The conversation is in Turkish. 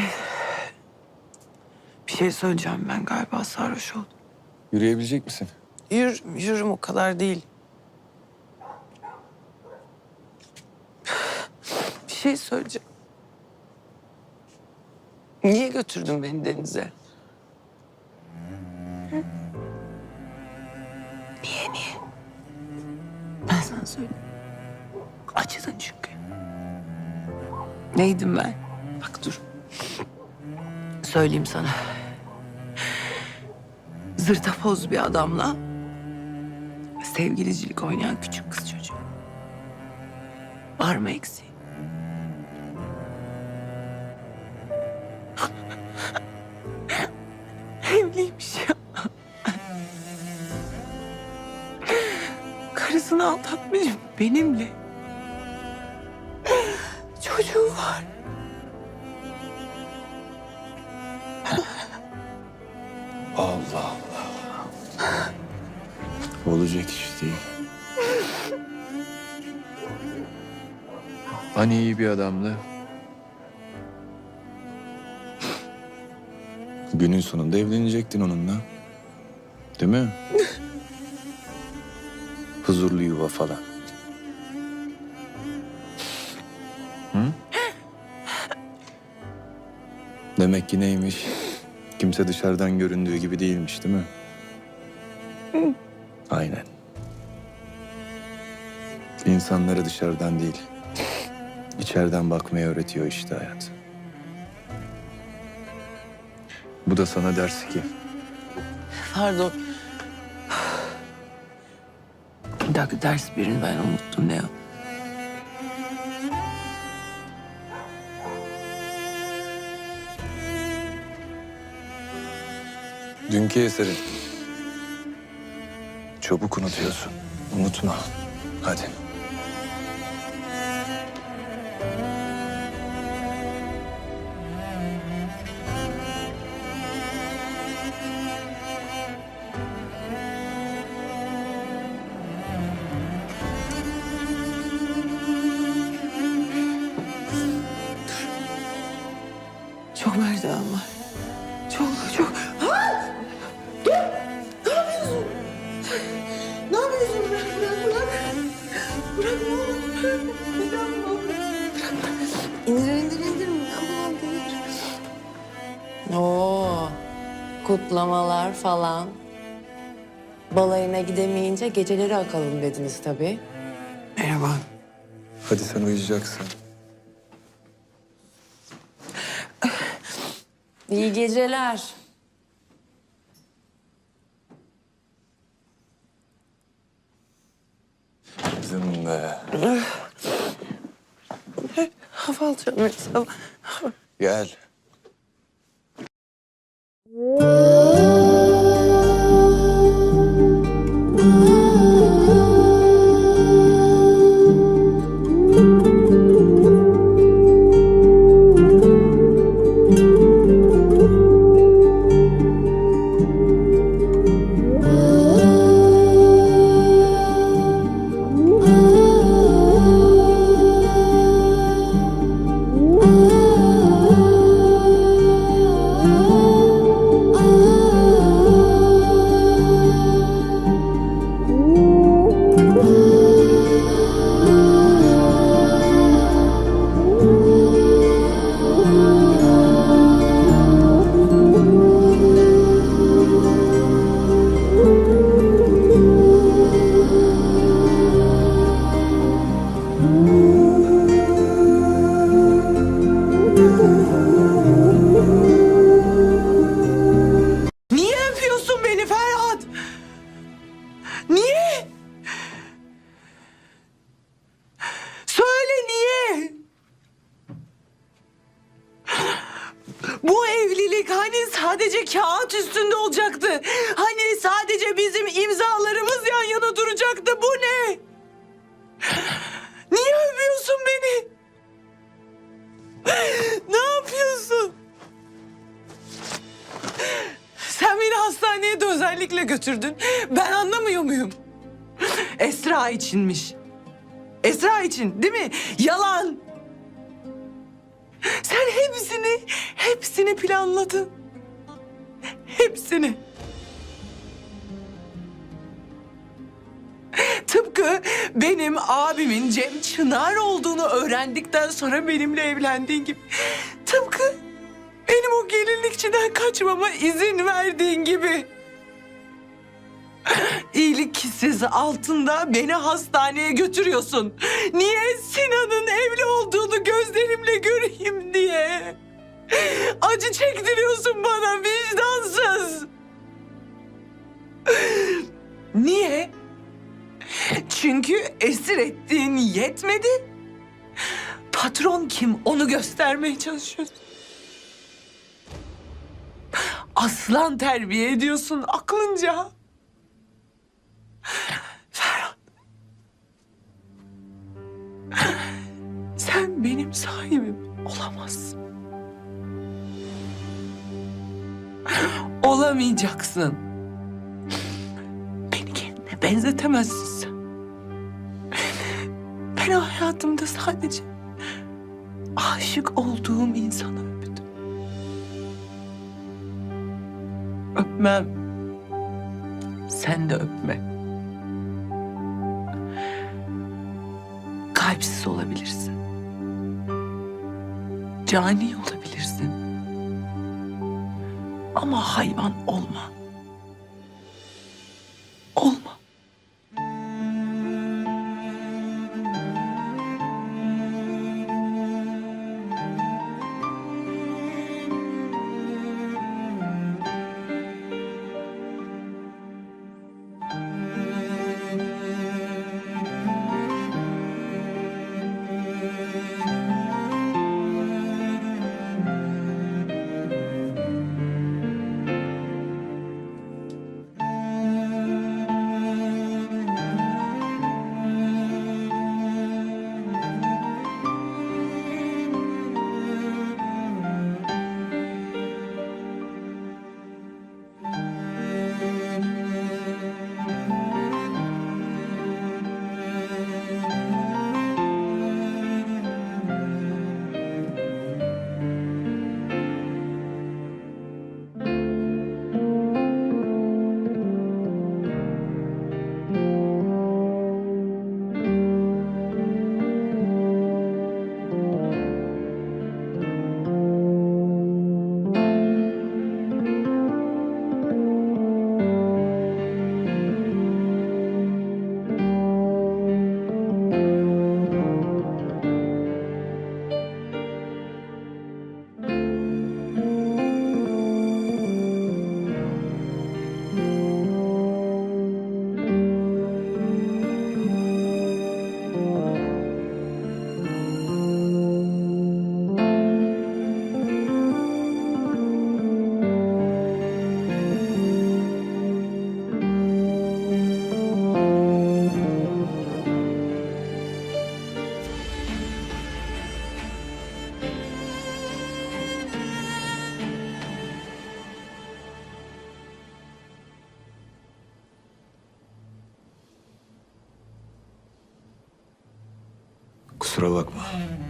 şey... Bir şey söyleyeceğim ben galiba sarhoş oldum. Yürüyebilecek misin? Yürü, yürürüm o kadar değil. Bir şey söyleyeceğim. Niye götürdün beni denize? Hı? Niye, niye? Ben sana söyleyeyim. Acıdın çünkü. Neydim ben? Bak dur. Söyleyeyim sana. Zırtapoz bir adamla sevgilicilik oynayan küçük kız çocuğu. Var mı eksiği? Evliymiş ya. Karısını aldatmış benimle. Çocuğu var. Allah Allah. Olacak iş değil. Hani iyi bir adamdı. Günün sonunda evlenecektin onunla. Değil mi? Huzurlu yuva falan. Hı? Demek ki neymiş? Kimse dışarıdan göründüğü gibi değilmiş değil mi? Aynen. İnsanlara dışarıdan değil, içeriden bakmayı öğretiyor işte hayat. Bu da sana ders ki Pardon. Bir dakika ders birini ben unuttum ne o? Dünkü eserin. Çabuk unutuyorsun. Unutma. Hadi. Çok merdiven var. Oo, kutlamalar falan. Balayına gidemeyince geceleri akalım dediniz tabii. Merhaba. Hadi sen uyuyacaksın. İyi geceler. Kızım be. Hava alacağım. Gel. Kağıt üstünde olacaktı. Hani sadece bizim imzalarımız yan yana duracaktı. Bu ne? Niye öpüyorsun beni? Ne yapıyorsun? Sen beni hastaneye de özellikle götürdün. Ben anlamıyor muyum? Esra içinmiş. Esra için değil mi? Yalan. Sen hepsini, hepsini planladın. Hepsini. Tıpkı benim abimin Cem Çınar olduğunu öğrendikten sonra benimle evlendiğin gibi. Tıpkı benim o gelinlikçiden kaçmama izin verdiğin gibi. İyilik kissesi altında beni hastaneye götürüyorsun. Niye Sinan'ın evli olduğunu gözlerimle göreyim diye. Acı çektiriyorsun bana vicdansız. Niye? Çünkü esir ettiğin yetmedi. Patron kim onu göstermeye çalışıyorsun. Aslan terbiye ediyorsun aklınca. Ferhat. Sen benim sahibim olamazsın. Olamayacaksın. Beni kendine benzetemezsin sen. Ben hayatımda sadece aşık olduğum insanı öptüm. Öpmem. Sen de öpme. Kalpsiz olabilirsin. Cani olabilirsin. Ama hayvan olma. Bakma.